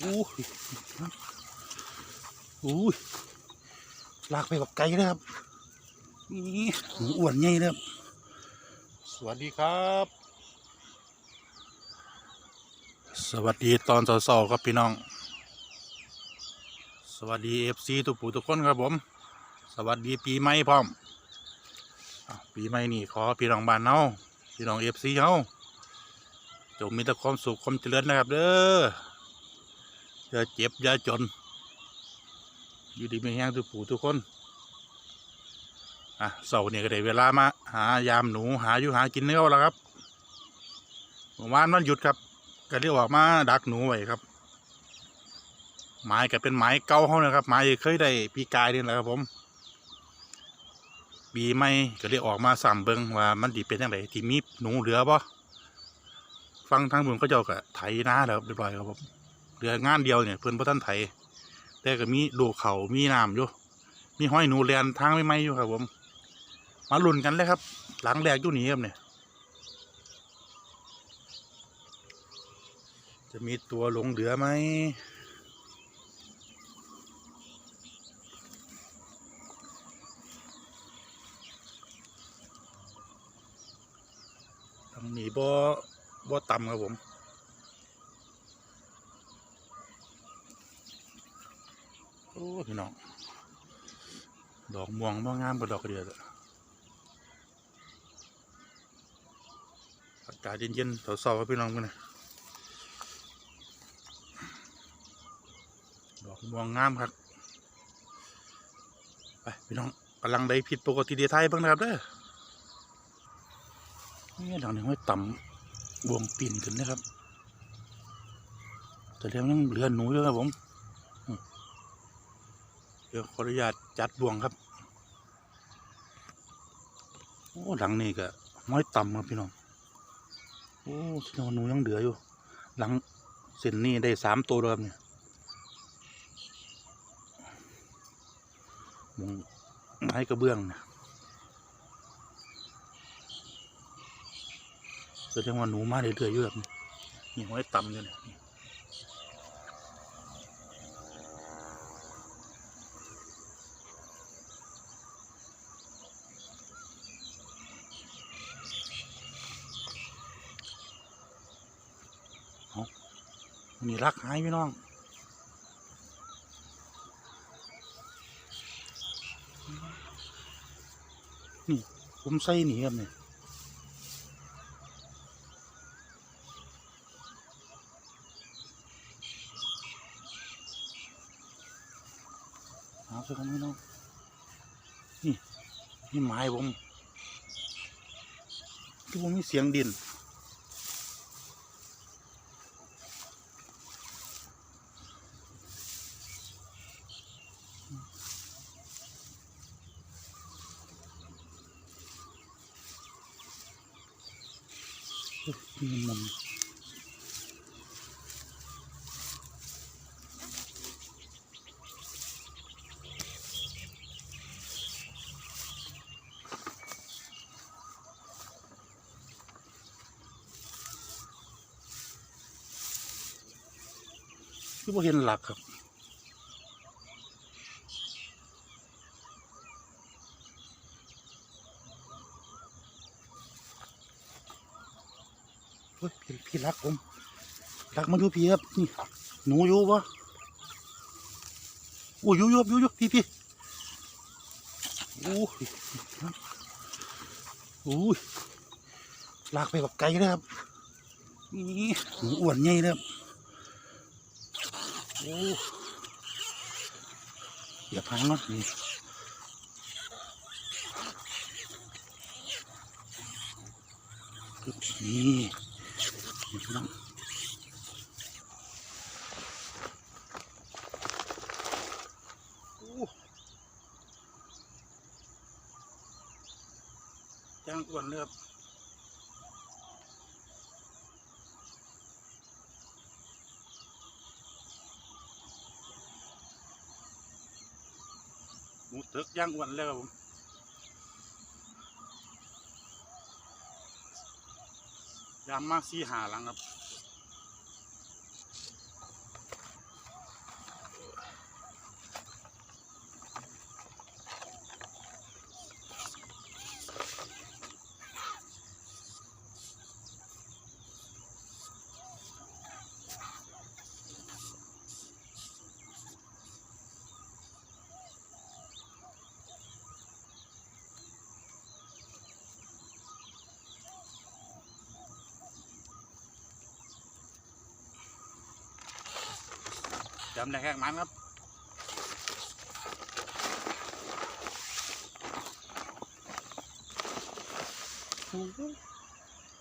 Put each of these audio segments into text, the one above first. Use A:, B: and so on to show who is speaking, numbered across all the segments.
A: อู้ยอู้ยลากไปแบบไกลเลยครับนี่หูอ้วนใหญ่เลยครับ สวัสดีครับ สวัสดีตอนเสาร์ๆครับพี่น้อง สวัสดีเอฟซีทุกผู้ทุกคนครับผม สวัสดีปีใหม่พร้อมอะปีใหม่นี่ขอพี่น้องบ้านเฮาพี่น้องเอฟซีเฮาจงมีแต่ความสุขความเจริญนะครับเด้อ อย่าเจ็บอย่าจน อยู่ดีไม่แห้งทุกผู้ทุกคน อะเสาเนี่ยก็ได้เวลามา หายามหนูหาอยู่หากินเนื้อแล้วครับเมื่อวานวันหยุดครับ ก็เรียกว่ามาดักหนูไว้ครับไม้ก็เป็นไม้เก่าเขานะครับไม้เคยได้ปีกายนี่แหละครับผมปีใหม่ก็เลยออกมาสามเบิงว่ามันดีเป็นยังไงที่มีหนูเหลือบ่ฟังทางบุญก็เจ้าก็ไถนาแล้วเรียบร้อยครับผม เหลืองานเดียวเนี่ยเพื่อนพ่ท่านไถแต่ก็มีดูเขามีน้ำอยู่มีห้อยหนูเรียนทางไม่ไม่อยู่ครับผม มาลุ้นกันเลยครับ หลังแรกอยู่นี่ครับเนี่ยจะมีตัวหลงเหลือไหมทางนี้บ่บ่ต่ำครับผม โอ้พี่น้อง ดอกม่วงบ่งามกว่าดอกกระเดียดอะอากาศเย็นๆเสาๆครับพี่น้องกันนะดอกม่วงงามครับไปพี่น้องกำลังได้ผิดปกติเดียไทยบ้างนะครับเด้อนี่ดอกนี้ห้อยต่ำบวงปีนขึ้นนะครับ แต่เรื่องยังเหลือหนูเยอะครับผม เดี๋ยวขออนุญาตจัดบวงครับโอ้หลังนี่ก็ห้อยต่ำครับพี่น้องโอ้แสดงว่าหนูยังเหลืออยู่ หลังเส้นนี้ได้สามตัวแล้วครับเนี่ยมงไม้กระเบื้องนะแสดงว่าหนูมาเรื่อยๆอยู่แบบนี้นี่ห้อยต่ำอยู่เนี่ย นี่รักหายพี่น้องนี่ผมใส่หนีครับเนี่ยหาสักคนไม่น้องนี่นี่ไม้ผมที่ผมมีเสียงดิน นี่มันที่ผมเห็นหลักครับ พี่พี่รักผมรักมาอยู่พี่ครับนี่หนูอยู่ปะโอ้ยอยู่อยู่อยู่อยู่พี่พี่โอ้ยโอ้ยลากไปแบบไกลเลยครับนี่หนูอ้วนใหญ่เลยครับโอ้อย่าพังนะนี่นี่นี่ พี่น้องย่างอ้วนเลยครับหมูตึกย่างอ้วนเลยครับผมามมาสี่หาหลังครับำได้แค่มันครับ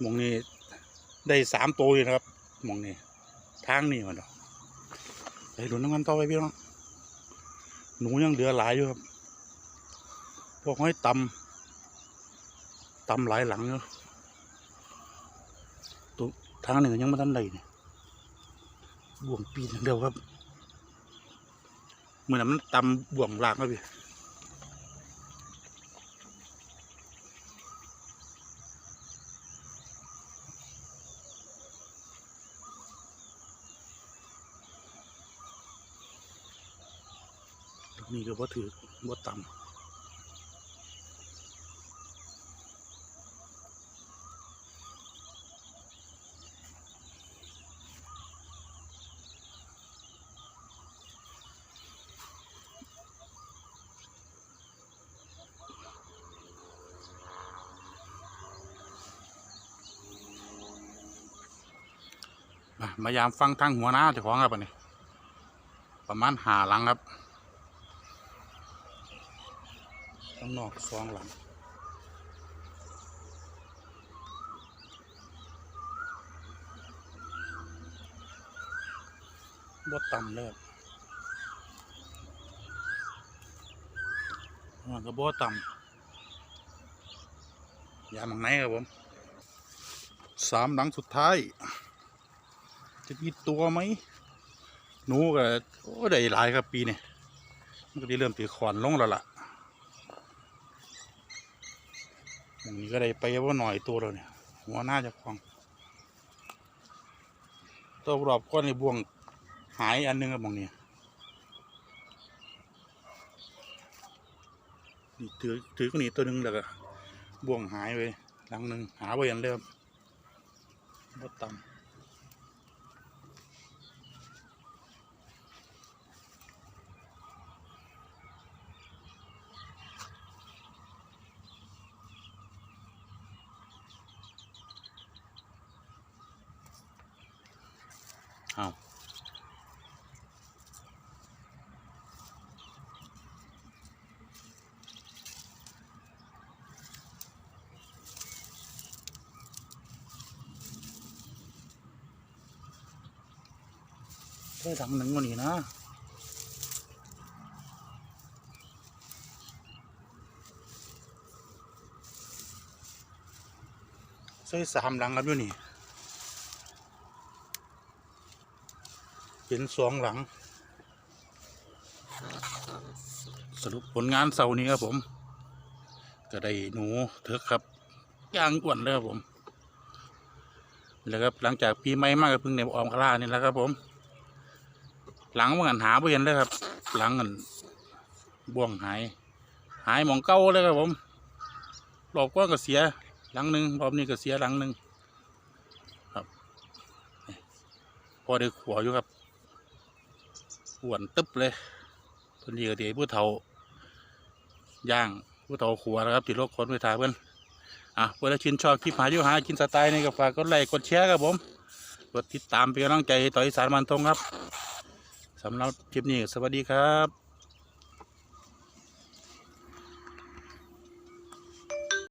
A: มองนี้ได้สามตัวเลยนะครับมองนี้ทางนี้มันดอกไปดูน้ำมันต่อไปพี่น้องหนูยังเหลือหลายอยู่ครับพวกห้อยตำตำหลายหลังเนาะตัวทางหนึ่งยังไม่ทันใดเนี่ยบ่วงปีนเดียวครับ มือนมันตำบ่วงลากมาพี่นี่ก็บ่ถือบ่ตำ มามายามฟังทางหัวหน้าเจ้าของครับอันนี้ประมาณหาหลังครับข้างนอกสองหลังบ่ต่ำเลยมันก็บ่ต่ำยามหลังไหนครับผมสามหลังสุดท้าย จะมีตัวไหมหนูก็โอ้ได้หลายครับปีเนี้มันก็ได้เริ่มตีขอนลงแล้วล่ะอย่างนี้ก็ได้ไปว่าหน่อยตัวแล้วเนี่ยหัวหน้าจะคลองตัวรอบก้อนในบ่วงหายอันหนึงครับมองนี้นี่ถือถือก็หนีตัวหนึงแล้วก็บ่วงหายไปหลังหนึ่งหาไว้ยันเริ่มบดต่ำ อาได้ถังหนึ่งวันนี้นะใส่สามหลังครับอยู่นี่ เป็นสองหลัง สรุปผลงานเสานี้ครับผม ก็ได้หนูเถอะครับย่างอ้วนเลยครับผมแล้วครับหลังจากปีใหม่มากก็เพิ่งในออมคารานี่แหละครับผม หลังมันกันหาไม่เห็นเลยครับ หลังกันบ่วงหาย หายหมองเก้าเลยครับผมรอบก้อนก็เสียหลังหนึ่งรอบนี้ก็เสียหลังหนึ่งครับ พอได้ขัวอยู่ครับ อ้วนตึ๊บเลยตอนนี้ก็เดี๋ยวผู้เฒ่าย่างผู้เฒ่าขัวนะครับติดโรคคนไปทาเพื่อนอะเพื่อนชินชอบคลิปหาอยู่หากินสไตล์นี่ก็ฝากกดไลค์กดแชร์ครับผมกดติดตามเป็นกำลังใจต่ออีสานมันทงครับสำหรับคลิปนี้สวัสดีครับ